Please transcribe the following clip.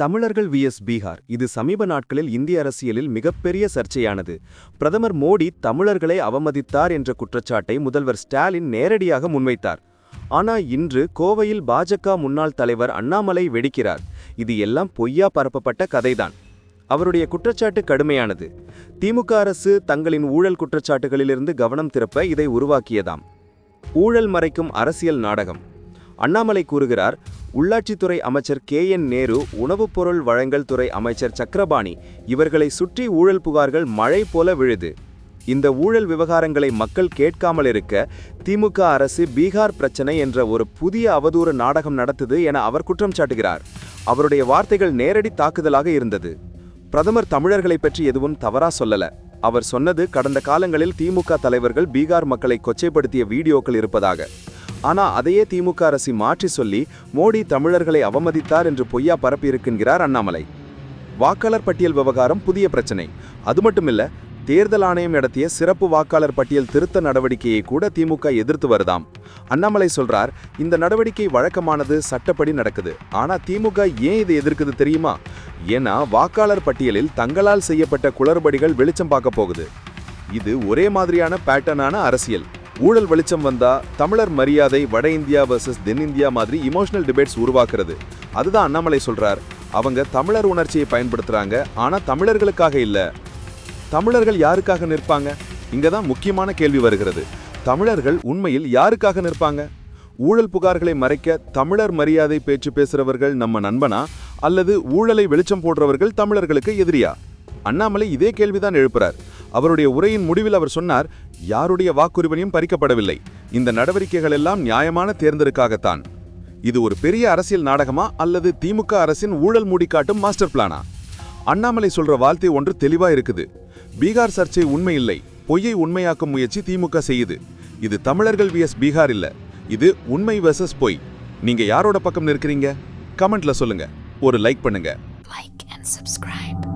தமிழர்கள் விஎஸ் பீகார். இது சமீப நாட்களில் இந்திய அரசியலில் மிகப்பெரிய சர்ச்சையானது. பிரதமர் மோடி தமிழர்களை அவமதித்தார் என்ற குற்றச்சாட்டை முதல்வர் ஸ்டாலின் நேரடியாக முன்வைத்தார். ஆனால் இன்று கோவையில் பாஜக முன்னாள் தலைவர் அண்ணாமலை வெடிக்கிறார். இது எல்லாம் பொய்யா பரப்பப்பட்ட கதைதான். அவருடைய குற்றச்சாட்டு கடுமையானது. திமுக அரசு தங்களின் ஊழல் குற்றச்சாட்டுகளிலிருந்து கவனம் திருப்ப இதை உருவாக்கியதாம். ஊழல் மறைக்கும் அரசியல் நாடகம். அண்ணாமலை கூறுகிறார் உள்ளாட்சித்துறை அமைச்சர் கே என் நேரு உணவுப் பொருள் வழங்கல் துறை அமைச்சர் சக்கரபாணி இவர்களை சுற்றி ஊழல் புகார்கள் மழை போல விழுது. இந்த ஊழல் விவகாரங்களை மக்கள் கேட்காமல் இருக்க திமுக அரசு பீகார் பிரச்சனை என்ற ஒரு புதிய அவதூறு நாடகம் நடத்துது என அவர் குற்றம் சாட்டுகிறார். அவருடைய வார்த்தைகள் நேரடி தாக்குதலாக இருந்தது. பிரதமர் தமிழர்களை பற்றி எதுவும் தவறா சொல்லல. அவர் சொன்னது கடந்த காலங்களில் திமுக தலைவர்கள் பீகார் மக்களை கொச்சைப்படுத்திய வீடியோக்கள் இருப்பதாக. ஆனா அதையே திமுக அரசு மாற்றி சொல்லி மோடி தமிழர்களை அவமதித்தார் என்று பொய்யா பரப்பியிருக்கின்றார் அண்ணாமலை. வாக்காளர் பட்டியல் விவகாரம் புதிய பிரச்சனை. அது மட்டுமில்ல தேர்தல் ஆணையம் நடத்திய சிறப்பு வாக்காளர் பட்டியல் திருத்த நடவடிக்கையை கூட திமுக எதிர்த்து வருதாம். அண்ணாமலை சொல்றார் இந்த நடவடிக்கை வழக்கமானது சட்டப்படி நடக்குது. ஆனா திமுக ஏன் இதை எதிர்க்குது தெரியுமா? ஏன்னா வாக்காளர் பட்டியலில் தங்களால் செய்யப்பட்ட குளறுபடிகள் வெளிச்சம் பார்க்க போகுது. இது ஒரே மாதிரியான பேட்டர்னான அரசியல். ஊழல் வெளிச்சம் வந்தா தமிழர் மரியாதை வட இந்தியா வர்சஸ் தென்னிந்தியா மாதிரி இமோஷனல் டிபேட்ஸ் உருவாக்குறது. அதுதான் அண்ணாமலை சொல்றார். அவங்க தமிழர் உணர்ச்சியை பயன்படுத்துறாங்க. ஆனா தமிழர்களுக்காக இல்ல. தமிழர்கள் யாருக்காக நிற்பாங்க? இங்கதான் முக்கியமான கேள்வி வருகிறது. தமிழர்கள் உண்மையில் யாருக்காக நிற்பாங்க? ஊழல் புகார்களை மறைக்க தமிழர் மரியாதை பேச்சு பேசுறவர்கள் நம்ம நண்பனா? அல்லது ஊழலை வெளிச்சம் போடுறவர்கள் தமிழர்களுக்கு எதிரியா? அண்ணாமலை இதே கேள்விதான் எழுப்புறார். அவருடைய உரையின் முடிவில் அவர் சொன்னார் யாருடைய வாக்குரிமையும் பறிக்கப்படவில்லை. இந்த நடவடிக்கைகள் எல்லாம் நியாயமான தேர்ந்தெடுக்காகத்தான். இது ஒரு பெரிய அரசியல் நாடகமா அல்லது திமுக அரசின் ஊழல் மூடிக்காட்டும் மாஸ்டர் பிளானா? அண்ணாமலை சொல்ற வார்த்தை ஒன்று தெளிவா இருக்குது. பீகார் சர்ச்சை உண்மை இல்லை. பொய்யை உண்மையாக்கும் முயற்சி திமுக செய்யுது. இது தமிழர்கள் விஎஸ் பீகார் இல்ல. இது உண்மை வெர்சஸ் பொய். நீங்க யாரோட பக்கம் நிற்கிறீங்க? கமெண்ட்ல சொல்லுங்க. ஒரு லைக் பண்ணுங்க. Like and subscribe